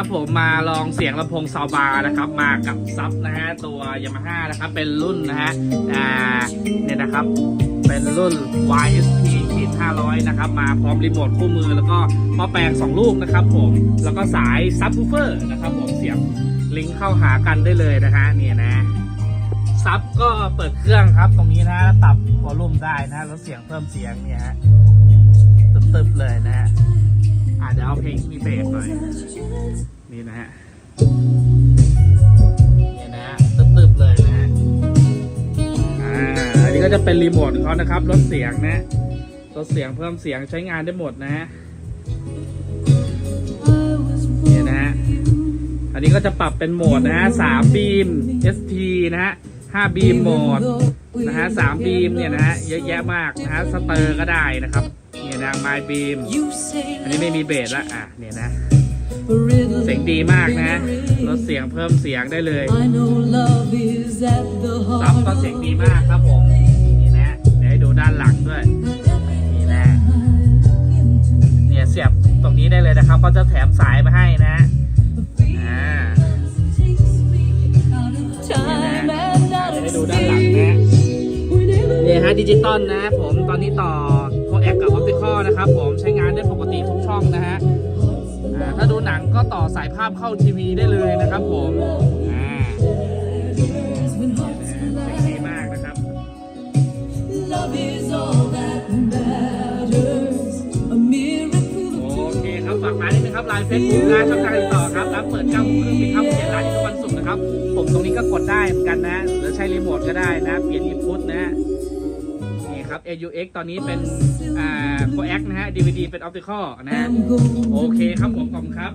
ครับผมมาลองเสียงลำโพงซาวบาร์นะครับ มากับซับนะฮะตัวยามาฮ่านะครับเป็นรุ่นนะฮะอ่าเนี่ยนะครับ เป็นรุ่น YSP ขีด500 นะครับ มาพร้อมรีโมทคู่มือแล้วก็หม้อแปลง 2 ลูกนะครับผม แล้วก็สายซับ w ูเฟอร์นะครับผมเสียบลิงก์เข้าหากันได้เลยนะฮะเนี่ยนะซับก็เปิดเครื่องครับตรงนี้นะปรับวอลลุ่มได้นะแล้วเสียงเพิ่มเสียงเนี่ยฮะตึบๆเลยนะ นี่นะฮะเนี่ยนะฮะตึบๆเลยนะฮะอ่าอันนี้ก็จะเป็นรีโมทของเขานะครับลดเสียงนะลดเสียงเพิ่มเสียงใช้งานได้หมดนะฮะเนี่ยนะฮะอันนี้ก็จะปรับเป็นโหมดนะฮะสามบีม ST นะฮะห้าบีมโหมดนะฮะสามบีมเนี่ยนะฮะเยอะแยะมากนะฮะสเตอร์ก็ได้นะครับ เนี่ยนะไมบีม อันนี้ไม่มีเบสละอะเนี่ยนะ เสียงดีมากนะลดเสียงเพิ่มเสียงได้เลยซับก็เสียงดีมากครับผมนี่นะเดี๋ยวให้ดูด้านหลังด้วยนี่นะเนี่ยเสียบตรงนี้ได้เลยนะครับก็จะแถมสายมาให้นะอ่าให้ดูด้านหลังนะเนี่ยฮะดิจิตอลนะผมตอนนี้ต่อโคแอกกับออปติคอลนะครับผมใช้งานได้ปกติทุกช่องนะฮะอ่า ถ้าดูหนังก็ต่อสายภาพเข้าทีวีได้เลยนะครับผมอ่าเสียงดีมากนะครับโอเคครับฝากร้านนิดนึงครับไลน์เฟซบุ๊กนะช่องทางติดต่อครับร้านเปิด9โมงครึ่งปิด5โมงเย็นร้านอยู่ทุกวันศุกร์นะครับ ผมตรงนี้ก็กดได้เหมือนกันนะ หรือใช้รีโมทก็ได้นะ เปลี่ยนอินพุตนะ ฮะนี่ครับ AUX ตอนนี้เป็นอ่า coax นะฮะ DVD เป็น optical นะฮะโอเคครับผมขอบคุณครับ